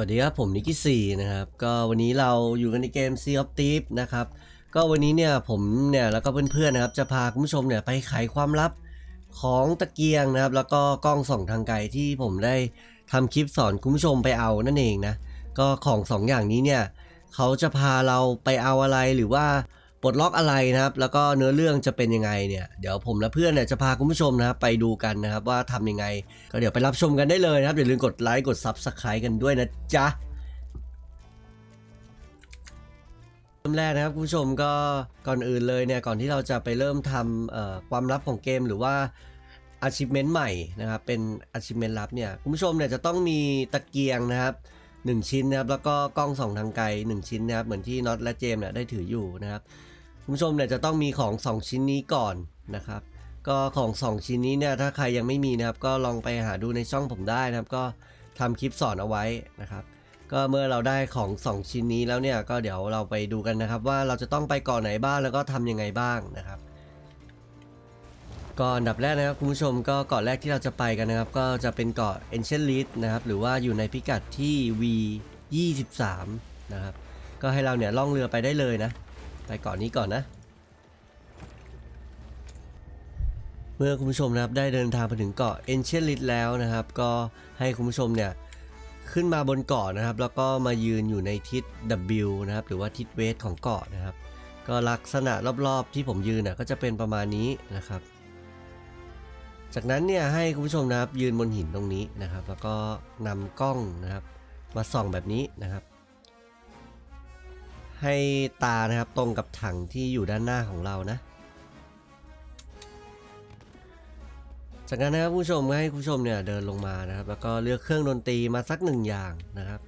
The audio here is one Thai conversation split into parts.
สวัสดีครับ ผมนิกกี้ซีนะครับ ก็วันนี้เราอยู่กันในเกม Sea of t h i e v นะครับ ก็วันนี้เนี่ยผมเนี่ยแล้วก็เพื่อนๆนะครับ จะพาคุณผู้ชมเนี่ยไปไขความลับของตะเกียงนะครับ แล้วก็กล้องส่องทางไกลที่ผมได้ทำคลิปสอนคุณผู้ชมไปเอานั่นเองนะ ก็ของสองอย่างนี้เนี่ยเขาจะพาเราไปเอาอะไรหรือว่า ปลดล็อกอะไรนะครับ แล้วก็เนื้อเรื่องจะเป็นยังไงเนี่ยเดี๋ยวผมและเพื่อนเนี่ยจะพาคุณผู้ชมนะครับไปดูกันนะครับว่าทำยังไง ก็เดี๋ยวไปรับชมกันได้เลยนะครับอย่าลืมกดไลค์กด Subscribe กันด้วยนะจ๊ะเริ่มแรกนะครับคุณผู้ชมก็ก่อนอื่นเลยเนี่ยก่อนที่เราจะไปเริ่มทำความลับของเกมหรือว่า achievement ใหม่นะครับเป็น achievement ลับเนี่ยคุณผู้ชมเนี่ยจะต้องมีตะเกียงนะครับหนึ่งชิ้นนะครับแล้วก็กล้องส่องทางไกลหนึ่งชิ้นนะครับเหมือนที่น็อตและเจมเนี่ยได้ถืออยู่นะครับ คุณผู้ชมเนี่ยจะต้องมีของสองชิ้นนี้ก่อนนะครับ ก็ของ 2 ชิ้นนี้เนี่ยถ้าใครยังไม่มีนะครับ ก็ลองไปหาดูในช่องผมได้นะครับ ก็ทำคลิปสอนเอาไว้นะครับ ก็เมื่อเราได้ของ 2 ชิ้นนี้แล้วเนี่ยก็เดี๋ยวเราไปดูกันนะครับ ว่าเราจะต้องไปเกาะไหนบ้างแล้วก็ทำยังไงบ้างนะครับก็อันดับแรกนะครับคุณผู้ชมก็เกาะแรกที่เราจะไปกันนะครับ ก็จะเป็นเกาะ Ancient l i s t นะครับ หรือว่าอยู่ในพิกัดที่ V 23นะครับ ก็ให้เราเนี่ยล่องเรือไปได้เลยนะ ไปเกาะนี้ก่อนนะ เมื่อคุณผู้ชมนะครับได้เดินทางไปถึงเกาะ Ancient l i t แล้วนะครับ ก็ให้คุณผู้ชมเนี่ยขึ้นมาบนเกาะนะครับ แล้วก็มายืนอยู่ในทิศ W นะครับ หรือว่าทิศเวสของเกาะนะครับ ก็ลักษณะรอบๆที่ผมยืนน่ะก็จะเป็นประมาณนี้นะครับ จากนั้นเนี่ยให้คุณผู้ชมนะครับยืนบนหินตรงนี้นะครับ แล้วก็นำกล้องนะครับ มาส่องแบบนี้นะครับ ให้ตานะครับตรงกับถังที่อยู่ด้านหน้าของเรานะ จากนั้นนะครับผู้ชมก็ให้ผู้ชมเนี่ยเดินลงมานะครับ แล้วก็เลือกเครื่องดนตรีมาสักหนึ่งอย่างนะครับ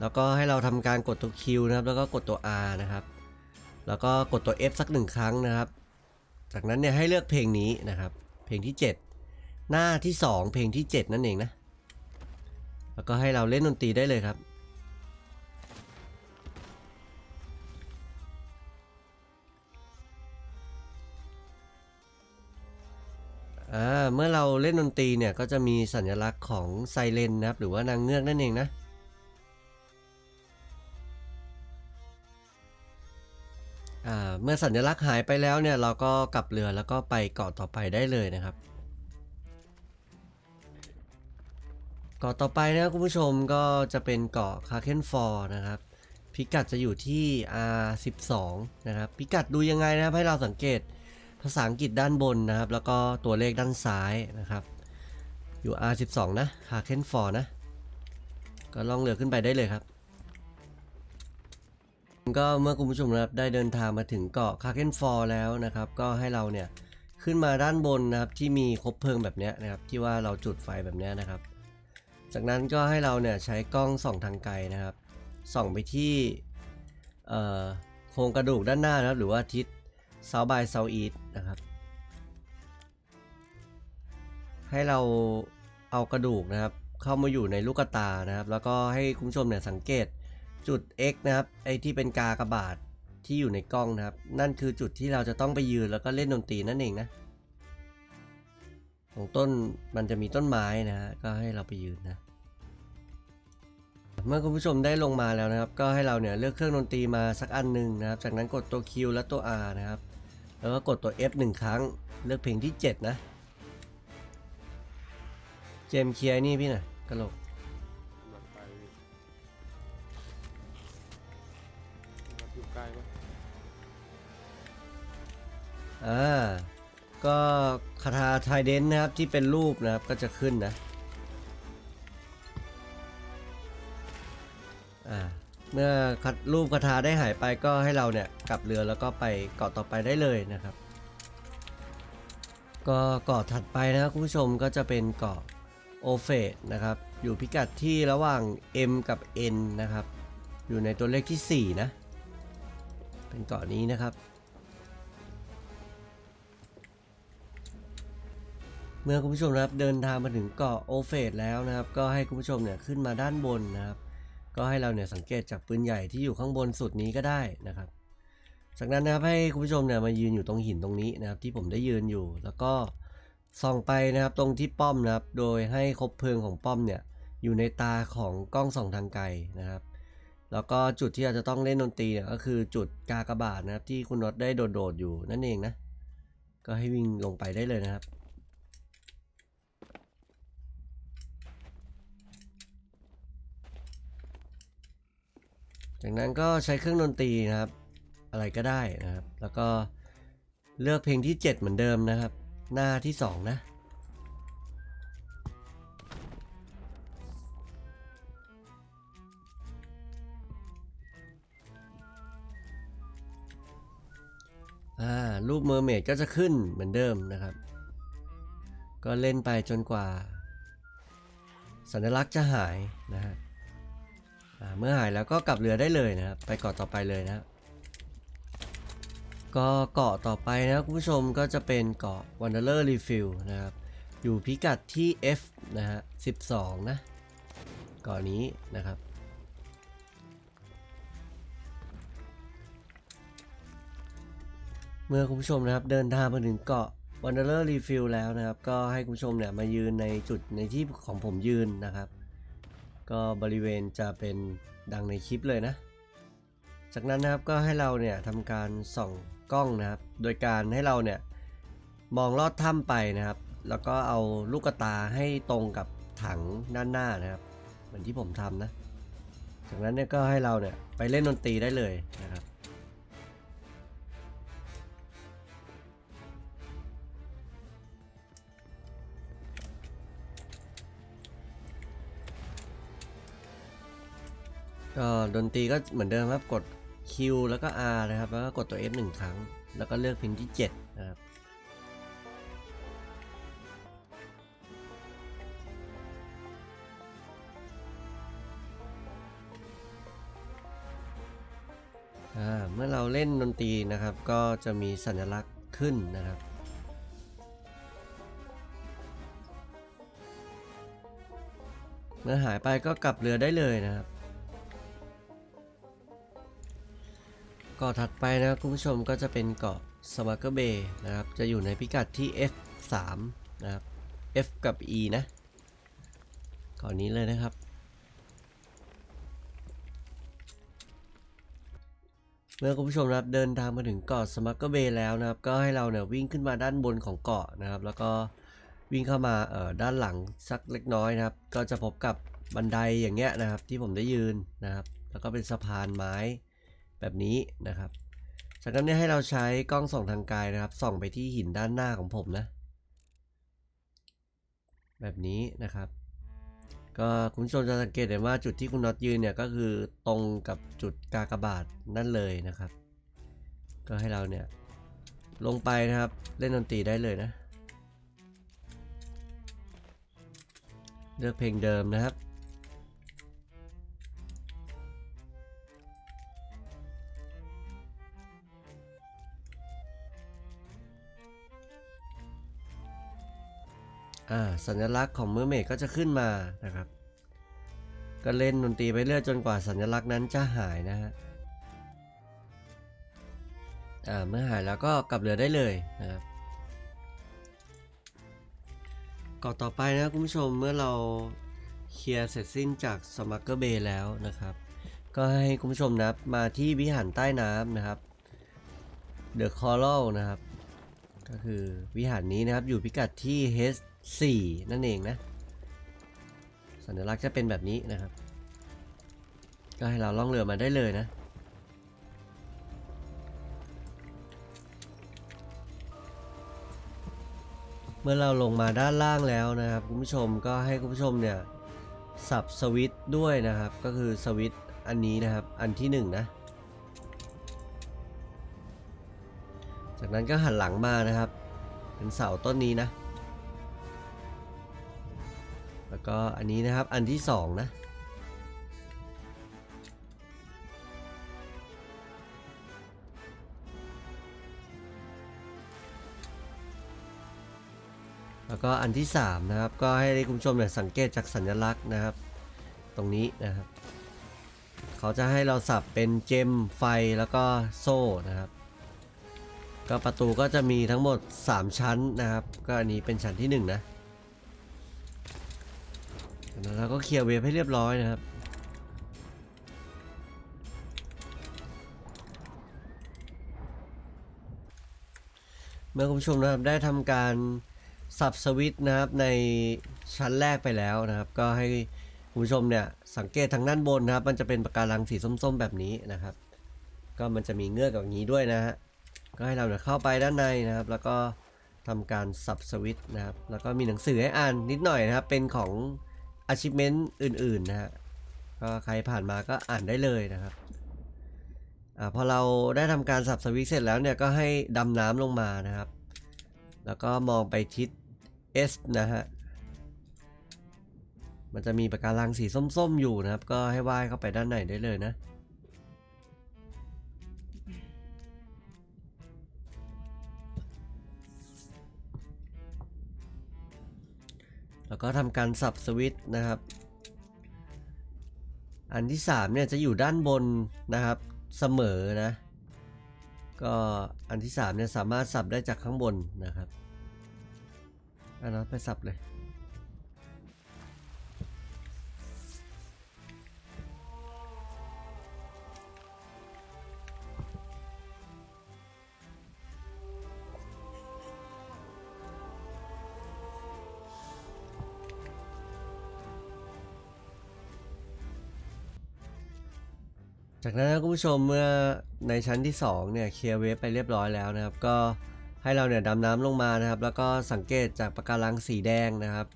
แล้วก็ให้เราทำการกดตัว Q นะครับ แล้วก็กดตัว R นะครับ แล้วก็กดตัว F สักหนึ่งครั้งนะครับ จากนั้นเนี่ยให้เลือกเพลงนี้นะครับ เพลงที่ 7 หน้าที่ 2 เพลงที่ 7 นั่นเองนะ แล้วก็ให้เราเล่นดนตรีได้เลยครับ อ่าเมื่อเราเล่นดนตรีเนี่ยก็จะมีสัญลักษณ์ของไซเรนนะครับหรือว่านางเงือกนั่นเองนะอ่าเมื่อสัญลักษณ์หายไปแล้วเนี่ยเราก็กลับเรือแล้วก็ไปเกาะต่อไปได้เลยนะครับเกาะต่อไปนะคุณผู้ชมก็จะเป็นเกาะคาเคนฟอร์นะครับพิกัดจะอยู่ที่ R12 นะครับพิกัดดูยังไงนะให้เราสังเกต ภาษาอังกฤษด้านบนนะครับ แล้วก็ตัวเลขด้านซ้ายนะครับ อยู่ R12 นะคาเคนฟอร์นะ ก็ล่องเรือขึ้นไปได้เลยครับ ก็เมื่อคุณผู้ชมนะครับได้เดินทางมาถึงเกาะคาเคนฟอร์แล้วนะครับ ก็ให้เราเนี่ยขึ้นมาด้านบนนะครับที่มีคบเพลิงแบบนี้นะครับ ที่ว่าเราจุดไฟแบบนี้นะครับ จากนั้นก็ให้เราเนี่ยใช้กล้องส่องทางไกลนะครับ ส่องไปที่โครงกระดูกด้านหน้านะครับหรือว่าทิศ South by South East นะครับ ให้เราเอากระดูกนะครับ เข้ามาอยู่ในลูกตานะครับ แล้วก็ให้คุณผู้ชมเนี่ยสังเกตจุด X นะครับไอที่เป็นกากระบาทที่อยู่ในกล้องนะครับ นั่นคือจุดที่เราจะต้องไปยืนแล้วก็เล่นดนตรีนั่นเองนะตรงต้นมันจะมีต้นไม้นะฮะก็ให้เราไปยืนนะเมื่อคุณผู้ชมได้ลงมาแล้วนะครับ ก็ให้เราเนี่ยเลือกเครื่องดนตรีมาสักอันหนึ่งนะครับ จากนั้นกดตัว Q และตัว R นะครับ แล้วก็กดตัว F หนึ่งครั้ง เลือกเพลงที่ 7 นะ เจมส์เคลียร์นี่พี่หน่อยกระโหลกหลังไปมันอยู่ใกล้ปะอ่า ก็คาถาไทเดนนะครับที่เป็นรูปนะครับก็จะขึ้นนะ อ่า เมื่อคัดรูปคาถาได้หายไปก็ให้เราเนี่ยกลับเรือแล้วก็ไปเกาะต่อไปได้เลยนะครับ ก็เกาะถัดไปนะครับคุณผู้ชมก็จะเป็นเกาะโอเฟตนะครับ อยู่พิกัดที่ระหว่าง M กับ N นะครับ อยู่ในตัวเลขที่ 4 นะ เป็นเกาะนี้นะครับ เมื่อคุณผู้ชมนะครับเดินทางมาถึงเกาะโอเฟตแล้วนะครับ ก็ให้คุณผู้ชมเนี่ยขึ้นมาด้านบนนะครับ ก็ให้เราเนี่ยสังเกตจากปืนใหญ่ที่อยู่ข้างบนสุดนี้ก็ได้นะครับ จากนั้นนะครับให้คุณผู้ชมเนี่ยมายืนอยู่ตรงหินตรงนี้นะครับ ที่ผมได้ยืนอยู่ แล้วก็ส่องไปนะครับตรงที่ป้อมนะครับ โดยให้คบเพลิงของป้อมเนี่ยอยู่ในตาของกล้องส่องทางไกลนะครับ แล้วก็จุดที่เราจะต้องเล่นดนตรีเนี่ยก็คือจุดกากบาทนะครับที่คุณน็อตได้โดดๆอยู่นั่นเองนะ ก็ให้วิ่งลงไปได้เลยนะครับ จากนั้นก็ใช้เครื่องดนตรีนะครับ อะไรก็ได้นะครับ แล้วก็เลือกเพลงที่ 7 เหมือนเดิมนะครับ หน้าที่ 2 นะอ่ารูปเมอร์เมดก็จะขึ้นเหมือนเดิมนะครับ ก็เล่นไปจนกว่า สัญลักษณ์จะหายนะฮะ เมื่อหายแล้วก็กลับเรือได้เลยนะครับ ไปเกาะต่อไปเลยนะครับก็เกาะต่อไปนะคุณผู้ชมก็จะเป็นเกาะ Wanderer Refill นะครับ อยู่พิกัดที่ F นะฮะ 12 นะเกาะนี้นะครับ เมื่อคุณผู้ชมนะครับเดินทางมาถึงเกาะ Wanderer Refill แล้วนะครับ ก็ให้คุณผู้ชมเนี่ยมายืนในจุดในที่ของผมยืนนะครับ ก็บริเวณจะเป็นดังในคลิปเลยนะ จากนั้นนะครับก็ให้เราเนี่ยทำการส่องกล้องนะครับ โดยการให้เราเนี่ยมองลอดถ้ำไปนะครับ แล้วก็เอาลูกตาให้ตรงกับถังด้านหน้านะครับ เหมือนที่ผมทำนะ จากนั้นเนี่ยก็ให้เราเนี่ยไปเล่นดนตรีได้เลยนะครับ ก็ดนตรีก็เหมือนเดิมครับกด Q แล้วก็ R นะครับ แล้วก็กดตัว F หนึ่งครั้ง แล้วก็เลือกพินที่ 7 นะครับ อ่า เมื่อเราเล่นดนตรีนะครับ ก็จะมีสัญลักษณ์ขึ้นนะครับเมื่อหายไปก็กลับเรือได้เลยนะครับ เกาะถัดไปนะครับคุณผู้ชมก็จะเป็นเกาะสมาร์เกอร์เบย์นะครับ จะอยู่ในพิกัดที่ F3 นะครับ F กับ E นะเกาะนี้เลยนะครับ เมื่อคุณผู้ชมนะครับเดินทางมาถึงเกาะสมาร์เกอร์เบย์แล้วนะครับ ก็ให้เราเนี่ยวิ่งขึ้นมาด้านบนของเกาะนะครับ แล้วก็วิ่งเข้ามาเอ่อด้านหลังสักเล็กน้อยนะครับ ก็จะพบกับบันไดอย่างเงี้ยนะครับที่ผมได้ยืนนะครับ แล้วก็เป็นสะพานไม้ แบบนี้นะครับ จากนั้นเนี่ยให้เราใช้กล้องส่องทางไกลนะครับ ส่องไปที่หินด้านหน้าของผมนะ แบบนี้นะครับ ก็คุณผู้ชมจะสังเกตเห็นว่าจุดที่คุณน็อตยืนเนี่ยก็คือตรงกับจุดกากบาทนั่นเลยนะครับ ก็ให้เราเนี่ยลงไปนะครับเล่นดนตรีได้เลยนะ เลือกเพลงเดิมนะครับ อ่าสัญลักษณ์ของเมอเมดก็จะขึ้นมานะครับ ก็เล่นดนตรีไปเรื่อยจนกว่าสัญลักษณ์นั้นจะหายนะฮะอ่าเมื่อหายแล้วก็กลับเรือได้เลยนะครับก่อนต่อไปนะคุณผู้ชมเมื่อเราเคลียร์เสร็จสิ้นจากสมัคเกอร์เบย์แล้วนะครับ ก็ให้คุณผู้ชมนะมาที่วิหารใต้น้ำนะครับ The Coral นะครับ ก็คือวิหารนี้นะครับอยู่พิกัดที่ 4 นั่นเองนะ สัญลักษณ์จะเป็นแบบนี้นะครับ ก็ให้เราล่องเรือมาได้เลยนะเมื่อเราลงมาด้านล่างแล้วนะครับคุณผู้ชมก็ให้คุณผู้ชมเนี่ยสับสวิตด้วยนะครับ ก็คือสวิตอันนี้นะครับอันที่หนึ่งนะจากนั้นก็หันหลังมานะครับ เป็นเสาต้นนี้นะ ก็อันนี้นะครับอันที่สองนะแล้วก็อันที่สามนะครับ ก็ให้คุณผู้ชมเนี่ยสังเกตจากสัญลักษณ์นะครับ ตรงนี้นะครับ เขาจะให้เราสับเป็นเจมไฟแล้วก็โซ่นะครับ ก็ประตูก็จะมีทั้งหมด 3 ชั้นนะครับ ก็อันนี้เป็นชั้นที่ 1 นะ แล้วเราก็เคลียร์เวฟให้เรียบร้อยนะครับเมื่อคุณผู้ชมนะครับได้ทำการสับสวิตช์นะครับในชั้นแรกไปแล้วนะครับ ก็ให้คุณผู้ชมเนี่ยสังเกตทางด้านบนนะครับ มันจะเป็นปะการังสีส้มๆแบบนี้นะครับ ก็มันจะมีเงือกแบบนี้ด้วยนะฮะก็ให้เราเนี่ยเข้าไปด้านในนะครับ แล้วก็ทำการสับสวิตช์นะครับ แล้วก็มีหนังสือให้อ่านนิดหน่อยนะครับ เป็นของ achievement อื่นๆนะฮะก็ใครผ่านมาก็อ่านได้เลยนะครับอ่าพอเราได้ทำการสับสวิตเสร็จแล้วเนี่ยก็ให้ดำน้ำลงมานะครับ แล้วก็มองไปทิศ S นะฮะมันจะมีปะการังสีส้มๆอยู่นะครับ ก็ให้ว่ายเข้าไปด้านในได้เลยนะ แล้วก็ทำการสับสวิตช์นะครับ อันที่3เนี่ยจะอยู่ด้านบนนะครับเสมอนะก็อันที่3เนี่ยสามารถสับได้จากข้างบนนะครับอันนั้นไปสับเลย จากนั้นนะคุณผู้ชมเมื่อในชั้นที่2เนี่ยเคลียร์เวฟไปเรียบร้อยแล้วนะครับ ก็ให้เราเนี่ยดำน้ำลงมานะครับ แล้วก็สังเกตจากปะการังสีแดงนะครับ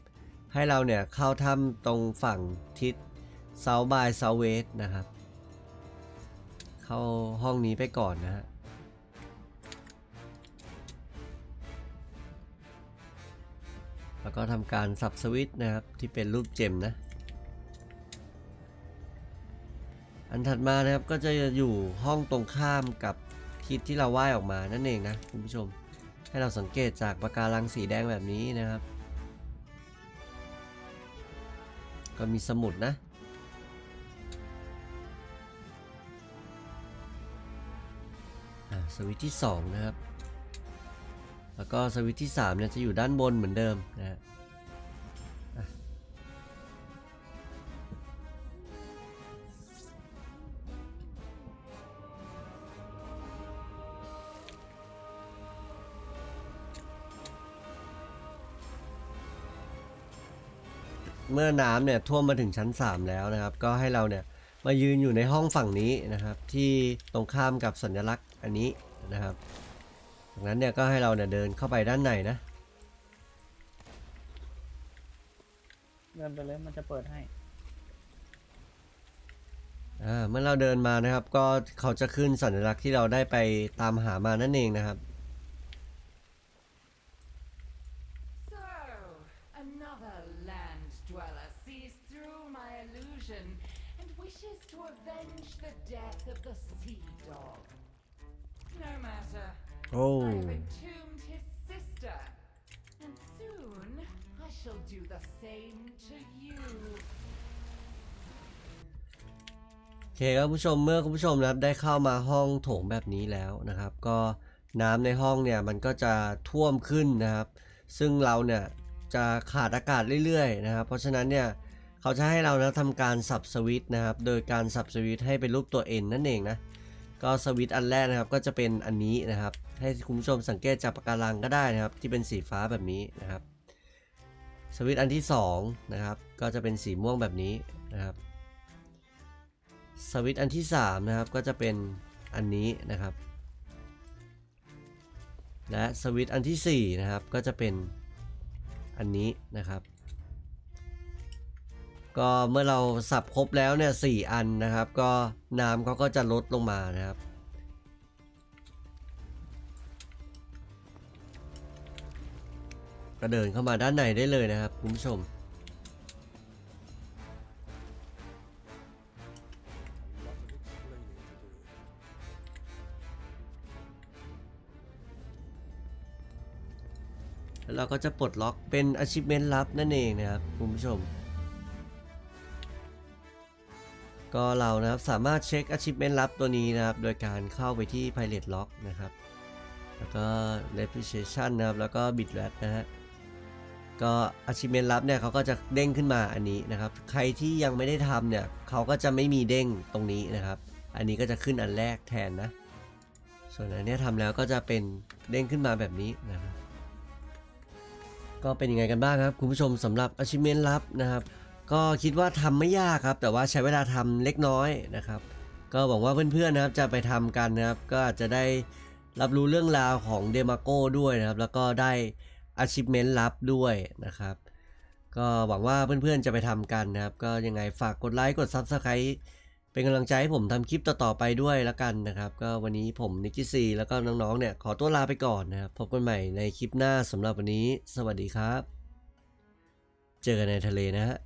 ให้เราเนี่ยเข้าถ้ำตรงฝั่งทิศ South by Southwest นะครับ เข้าห้องนี้ไปก่อนนะฮะแล้วก็ทำการสับสวิตช์นะครับที่เป็นรูปเจมนะ อันถัดมานะครับก็จะอยู่ห้องตรงข้ามกับทิศที่เราว่ายออกมานั่นเองนะคุณผู้ชม ให้เราสังเกตจากปะการังสีแดงแบบนี้นะครับ ก็มีสมุดนะสวิตที่ 2 นะครับ แล้วก็สวิตที่3เนี่ยจะอยู่ด้านบนเหมือนเดิมนะฮะ มื่อน้ำเนี่ยท่วมมาถึงชั้น 3 แล้วนะครับ ก็ให้เราเนี่ยมายืนอยู่ในห้องฝั่งนี้นะครับ ที่ตรงข้ามกับสัญลักษณ์อันนี้นะครับจากนั้นเนี่ยก็ให้เราเนี่ยเดินเข้าไปด้านในนะเดินไปเลยมันจะเปิดให้ อ่าเมื่อเราเดินมานะครับ ก็เขาจะขึ้นสัญลักษณ์ที่เราได้ไปตามหามานั่นเองนะครับ of the sea dog. No matter. โอ้ I have entombed his sister, and soon I shall do the same to you. โอเคครับคุณผู้ชมเมื่อคุณผู้ชมนะครับได้เข้ามาห้องโถงแบบนี้แล้วนะครับ ก็น้ำในห้องเนี่ยมันก็จะท่วมขึ้นนะครับ ซึ่งเราเนี่ยจะขาดอากาศเรื่อยๆนะครับ เพราะฉะนั้นเนี่ย เขาจะให้เรานะทำการสับสวิตนะครับ โดยการสับสวิตให้เป็นรูปตัว N นั่นเองนะ ก็สวิตอันแรกนะครับก็จะเป็นอันนี้นะครับ ให้คุณผู้ชมสังเกตจากปะการังก็ได้นะครับ ที่เป็นสีฟ้าแบบนี้นะครับ สวิตอันที่สองนะครับ ก็จะเป็นสีม่วงแบบนี้นะครับ สวิตอันที่3นะครับ ก็จะเป็นอันนี้นะครับ และสวิตอันที่4นะครับ ก็จะเป็นอันนี้นะครับ ก็เมื่อเราสับครบแล้วเนี่ยสอันนะครับ ก็น้ำเขาก็จะลดลงมานะครับ ก็เดินเข้ามาด้านในได้เลยนะครับคุณผู้ชมแล้วเราก็จะปลดล็อกเป็น achievement ลับนั่นเองนะครับคุณผู้ชม ก็เรานะครับสามารถเช็ค achievement ลับตัวนี้นะครับ โดยการเข้าไปที่ pilot lock นะครับ แล้วก็ reputation นะครับ แล้วก็ bitrat นะฮะ ก็ achievement ลับเนี่ยเขาก็จะเด้งขึ้นมาอันนี้นะครับ ใครที่ยังไม่ได้ทำเนี่ยเขาก็จะไม่มีเด้งตรงนี้นะครับ อันนี้ก็จะขึ้นอันแรกแทนนะ ส่วนอันนี้ทำแล้วก็จะเป็นเด้งขึ้นมาแบบนี้นะครับ ก็เป็นยังไงกันบ้างครับ คุณผู้ชมสำหรับ achievement ลับนะครับ ก็คิดว่าทำไม่ยากครับ แต่ว่าใช้เวลาทำเล็กน้อยนะครับ ก็หวังว่าเพื่อนๆนะครับจะไปทำกันนะครับ ก็อาจจะได้รับรู้เรื่องราวของเดมาโก้ด้วยนะครับ แล้วก็ได้ achievement ลับด้วยนะครับ ก็หวังว่าเพื่อนๆจะไปทำกันนะครับ ก็ยังไงฝากกดไลค์กด Subscribe เป็นกำลังใจให้ผมทำคลิปต่อๆไปด้วยแล้วกันนะครับ ก็วันนี้ผมนิกกี้ซีแล้วก็น้องๆเนี่ยขอตัวลาไปก่อนนะครับพบกันใหม่ในคลิปหน้าสำหรับวันนี้ สวัสดีครับ เจอกันในทะเลนะฮะ